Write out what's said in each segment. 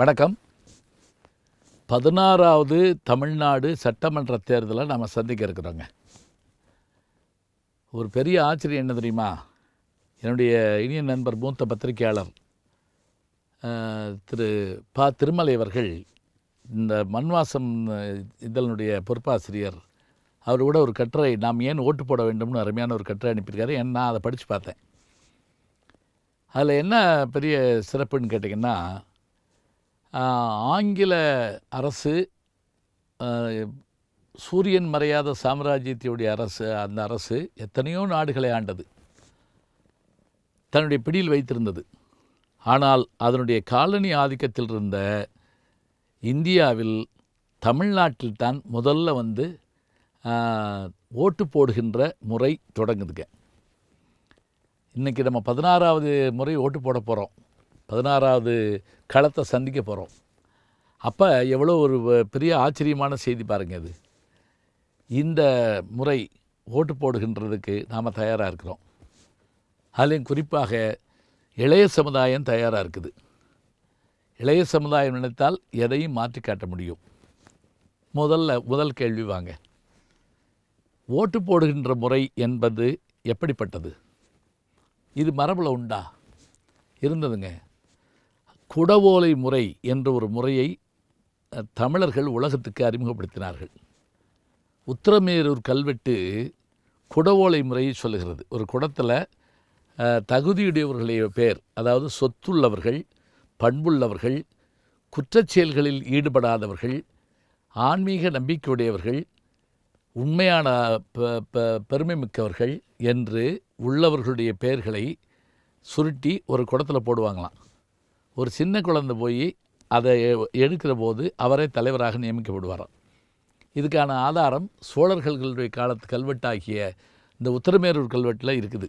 வணக்கம். பதினாறாவது தமிழ்நாடு சட்டமன்ற தேர்தலை நம்ம சந்திக்க இருக்கிறோங்க. ஒரு பெரிய ஆச்சரியம் என்ன தெரியுமா? என்னுடைய இனிய நண்பர் மூத்த பத்திரிகையாளர் திரு ப. திருமலை அவர்கள் இந்த மண்வாசம் இதழனுடைய பொறுப்பாசிரியர் அவர் கூட ஒரு கட்டுரை நாம் ஏன் ஓட்டு போட வேண்டும்னு அருமையான ஒரு கட்டுரை அனுப்பியிருக்காரு. ஏன் நான் அதை படித்து பார்த்தேன். அதில் என்ன பெரிய சிறப்புன்னு கேட்டிங்கன்னா ஆங்கில அரசு சூரியன் மறையாத சாம்ராஜ்யத்தினுடைய அரசு அந்த அரசு எத்தனையோ நாடுகளை ஆண்டது. தன்னுடைய பிடியில் வைத்திருந்தது. ஆனால் அதனுடைய காலனி ஆதிக்கத்தில் இருந்த இந்தியாவில் தமிழ்நாட்டில் தான் முதல்ல வந்து ஓட்டு போடுகின்ற முறை தொடங்குதுங்க. இன்றைக்கி நம்ம பதினாறாவது முறை ஓட்டு போட போகிறோம் பதினாறாவது களத்தை சந்திக்க போகிறோம் அப்போ எவ்வளோ ஒரு பெரிய ஆச்சரியமான செய்தி பாருங்க இது. இந்த முறை ஓட்டு போடுகின்றதுக்கு நாம் தயாராக இருக்கிறோம். அதுலேயும் குறிப்பாக இளைய சமுதாயம் தயாராக இருக்குது. இளைய சமுதாயம் நினைத்தால் எதையும் மாற்றி காட்ட முடியும். முதல்ல முதல் கேள்வி வாங்க. ஓட்டு போடுகின்ற முறை என்பது எப்படிப்பட்டது? இது மரபில் உண்டா? இருந்ததுங்க. குடவோலை முறை என்ற ஒரு முறையை தமிழர்கள் உலகத்துக்கு அறிமுகப்படுத்தினார்கள். உத்திரமேரூர் கல்வெட்டு குடவோலை முறையை சொல்லுகிறது. ஒரு குடத்தில் தகுதியுடையவர்களுடைய பேர் அதாவது சொத்துள்ளவர்கள் பண்புள்ளவர்கள் குற்றச்செயல்களில் ஈடுபடாதவர்கள் ஆன்மீக நம்பிக்கையுடையவர்கள் உண்மையான ப- ப- பெருமை மிக்கவர்கள் என்று உள்ளவர்களுடைய பெயர்களை சுருட்டி ஒரு குடத்தில் போடுவாங்களாம். ஒரு சின்ன குழந்தை போய் அதை எடுக்கிற போது அவரே தலைவராக நியமிக்கப்படுவார். இதுக்கான ஆதாரம் சோழர்களுடைய காலத்து கல்வெட்டாகிய இந்த உத்தரமேரூர் கல்வெட்டில் இருக்குது.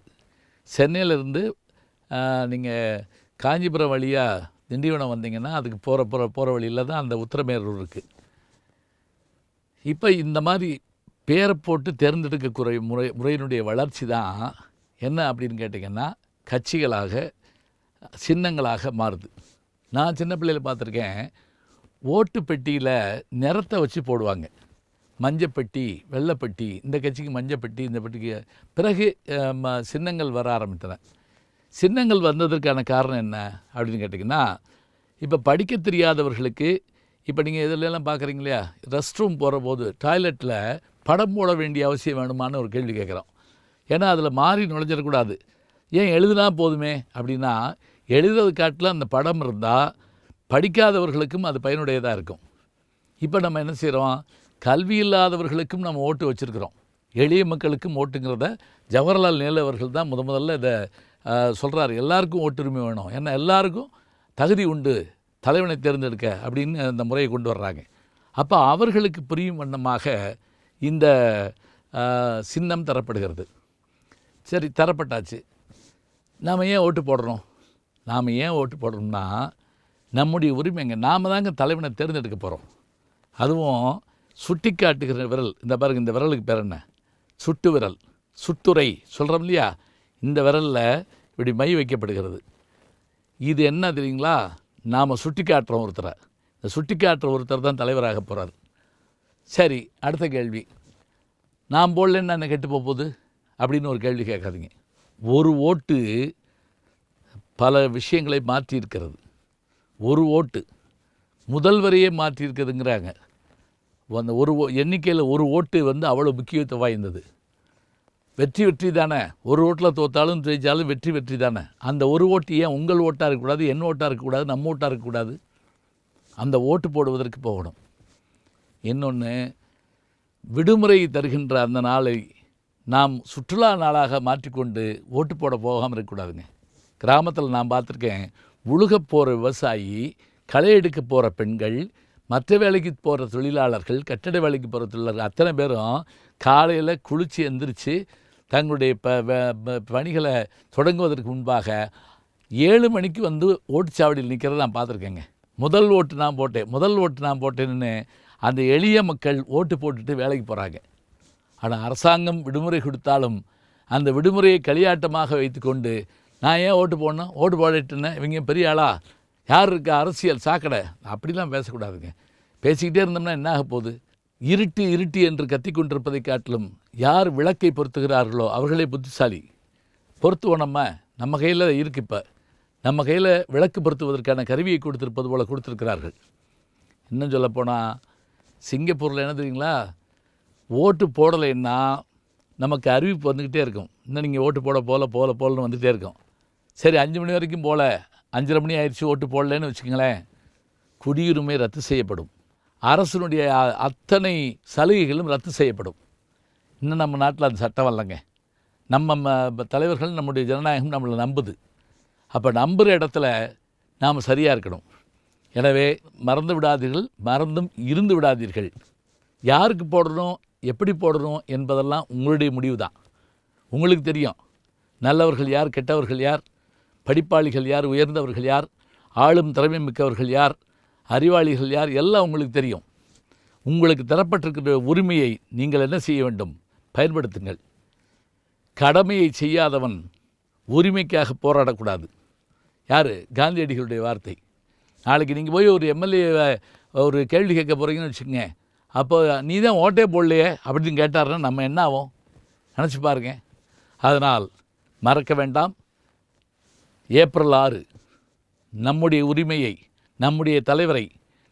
சென்னையிலேருந்து நீங்கள் காஞ்சிபுரம் வழியாக திண்டிவனம் வந்தீங்கன்னா அதுக்கு போகிற போகிற போகிற வழியில் தான் அந்த உத்தரமேரூர் இருக்குது இப்போ இந்த மாதிரி பேரை போட்டு தேர்ந்தெடுக்கக்கூடிய முறை முறையினுடைய வளர்ச்சி தான் என்ன அப்படின்னு கேட்டிங்கன்னா கட்சிகளாக சின்னங்களாக மாறுது. நான் சின்ன பிள்ளையில் பார்த்துருக்கேன் ஓட்டு பெட்டியில் நிறத்தை வச்சு போடுவாங்க. மஞ்சப்பெட்டி வெள்ளைப்பெட்டி இந்த கட்சிக்கு மஞ்சப்பெட்டி இந்த பெட்டிக்கு பிறகு ம- சின்னங்கள் வர ஆரம்பித்தன. சின்னங்கள் வந்ததற்கான காரணம் என்ன அப்படின்னு கேட்டிங்கன்னா இப்போ படிக்க தெரியாதவர்களுக்கு இப்போ நீங்கள் இதிலெல்லாம் பார்க்குறீங்க இல்லையா ரெஸ்ட் ரூம் போகிற போது டாய்லெட்டில் படம் போட வேண்டிய அவசியம் வேணுமான்னு ஒரு கேள்வி கேட்குறோம். ஏன்னா அதில் மாறி நுழைஞ்சிடக்கூடாது. ஏன் எழுதுனா போதுமே அப்படின்னா எழுதுறது காட்டில் அந்த படம் இருந்தால் படிக்காதவர்களுக்கும் அது பயனுடையதாக இருக்கும். இப்போ நம்ம என்ன செய்கிறோம் கல்வி இல்லாதவர்களுக்கும் நம்ம ஓட்டு வச்சுருக்கிறோம். எளிய மக்களுக்கும் ஓட்டுங்கிறத ஜவஹர்லால் நேரு அவர்கள் தான் முத முதல்ல இதை சொல்கிறாரு எல்லாருக்கும் ஓட்டுரிமை வேணும். ஏன்னா எல்லாருக்கும் தகுதி உண்டு. தலைவனை தேர்ந்தெடுக்க அப்படின்னு அந்த முறையை கொண்டு வர்றாங்க. அப்போ அவர்களுக்கு புரியும் வண்ணமாக இந்த சின்னம் தரப்படுகிறது. சரி தரப்பட்டாச்சு. நாம் ஏன் ஓட்டு போடுறோம்? நாம் ஏன் ஓட்டு போடுறோம்னா நம்முடைய உரிமைங்க நாம் தாங்க தலைவனை தேர்ந்தெடுக்க போகிறோம் அதுவும் சுட்டி காட்டுகிற விரல் இந்த பாருங்க இந்த விரலுக்கு பேர் என்ன? சுட்டு விரல் சுட்டுரை சொல்கிறோம் இல்லையா? இந்த விரலில் இப்படி மை வைக்கப்படுகிறது. இது என்ன தெரியுங்களா? நாம் சுட்டி காட்டுறோம் ஒருத்தரை. இந்த சுட்டி காட்டுற ஒருத்தர் தான் தலைவராக போகிறார் சரி அடுத்த கேள்வி. நான் போடலன்னா என்ன கெட்டு போக போகுது? அப்படின்னு ஒரு கேள்வி கேட்காதீங்க. ஒரு ஓட்டு பல விஷயங்களை மாற்றியிருக்கிறது. ஒரு ஓட்டு. முதல்வரையே மாற்றியிருக்குதுங்கிறாங்க அந்த ஒரு எண்ணிக்கையில் ஒரு ஓட்டு வந்து அவ்வளோ முக்கியத்துவம் வாய்ந்தது. வெற்றி வெற்றி தானே. ஒரு ஓட்டில் தோத்தாலும் ஜெயித்தாலும் வெற்றி வெற்றி தானே. அந்த ஒரு ஓட்டு ஏன் உங்கள் ஓட்டாக இருக்கக்கூடாது என் ஓட்டாக இருக்கக்கூடாது நம்ம ஓட்டாக இருக்கக்கூடாது? அந்த ஓட்டு போடுவதற்கு போகணும். இன்னொன்று விடுமுறை தருகின்ற அந்த நாளை நாம் சுற்றுலா நாளாக மாற்றிக்கொண்டு ஓட்டு போட போகாமல் இருக்கக்கூடாதுங்க. கிராமத்தில் நான் பார்த்துருக்கேன் உழுகப் போகிற விவசாயி களை எடுக்க போகிற பெண்கள் மற்ற வேலைக்கு போகிற தொழிலாளர்கள் கட்டட வேலைக்கு போகிற தொழிலாளர்கள் அத்தனை பேரும் காலையில் குளித்து எந்திரிச்சு தங்களுடைய ப வ- ப- பணிகளை தொடங்குவதற்கு முன்பாக ஏழு மணிக்கு வந்து ஓட்டுச்சாவடியில் நிற்கிறத நான் பார்த்துருக்கேங்க. முதல் ஓட்டு நான் போட்டேன் முதல் ஓட்டு நான் போட்டேன்னு அந்த எளிய மக்கள் ஓட்டு போட்டுட்டு வேலைக்கு போகிறாங்க ஆனால் அரசாங்கம் விடுமுறை கொடுத்தாலும் அந்த விடுமுறையை களியாட்டமாக வைத்துக்கொண்டு நான் ஏன் ஓட்டு போடணும்? ஓட்டு போடட்டுன்னு இவங்க பெரிய ஆளா? யார் இருக்கா? அரசியல் சாக்கடை. அப்படிலாம் பேசக்கூடாதுங்க. பேசிக்கிட்டே இருந்தோம்னா என்ன ஆக போகுது? இருட்டு இருட்டு என்று கத்தி கொண்டிருப்பதை காட்டிலும் யார் விளக்கை பொருத்துகிறார்களோ அவர்களே புத்திசாலி. பொருத்துவோம் நம்ம. நம்ம கையில் இருக்கு இப்போ. நம்ம கையில் விளக்கு பொருத்துவதற்கான கருவியை கொடுத்துருப்பது போல் கொடுத்துருக்கிறார்கள். இன்னும் சொல்லப்போனால் சிங்கப்பூரில் என்ன தெரியுங்களா? ஓட்டு போடலைன்னா நமக்கு அறிவிப்பு வந்துக்கிட்டே இருக்கும். இன்னும் நீங்கள் ஓட்டு போட போல போல போலன்னு வந்துகிட்டே இருக்கும். சரி அஞ்சு மணி வரைக்கும் போகல அஞ்சரை மணி ஆயிடுச்சு ஓட்டு போடலைன்னு வச்சுக்கங்களேன். குடியுரிமை ரத்து செய்யப்படும். அரசனுடைய அத்தனை சலுகைகளும் ரத்து செய்யப்படும். இன்னும் நம்ம நாட்டில் அந்த சட்டம் வரலங்க நம்ம தலைவர்கள் நம்முடைய ஜனநாயகம் நம்மளை நம்புது. அப்போ நம்புகிற இடத்துல நாம் சரியாக இருக்கணும். எனவே மறந்து விடாதீர்கள் மறந்தும் இருந்து விடாதீர்கள். யாருக்கு போடணும் எப்படி போடணும் என்பதெல்லாம் உங்களுடைய முடிவு தான் உங்களுக்கு தெரியும். நல்லவர்கள் யார் கெட்டவர்கள் யார் படிப்பாளிகள் யார் உயர்ந்தவர்கள் யார் ஆளும் திறமை மிக்கவர்கள் யார் அறிவாளிகள் யார் எல்லாம் உங்களுக்கு தெரியும். உங்களுக்கு தரப்பட்டிருக்கிற உரிமையை நீங்கள் என்ன செய்ய வேண்டும்? பயன்படுத்துங்கள். கடமையை செய்யாதவன் உரிமைக்காக போராடக்கூடாது. யார்? காந்தியடிகளுடைய வார்த்தை. நாளைக்கு நீங்கள் போய் ஒரு எம்எல்ஏ ஒரு கேள்வி கேட்க போகிறீங்கன்னு வச்சுக்கோங்க. அப்போ நீ தான் ஓட்டே போடலையே அப்படின்னு கேட்டாருன்னா நம்ம என்ன ஆகும்? நினச்சி பாருங்க. அதனால் மறக்க வேண்டாம். ஏப்ரல் ஆறு நம்முடைய உரிமையை நம்முடைய தலைவரை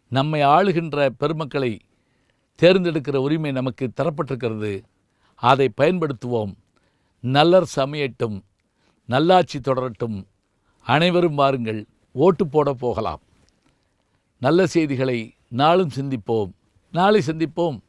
நம்மை ஆளுகின்ற பெருமக்களை தேர்ந்தெடுக்கிற உரிமை நமக்கு தரப்பட்டிருக்கிறது. அதை பயன்படுத்துவோம். நல்லர் சமையட்டும் நல்லாட்சி தொடரட்டும். அனைவரும் வாருங்கள் ஓட்டு போட போகலாம். நல்ல செய்திகளை நாளும் சிந்திப்போம். நாளை சந்திப்போம்.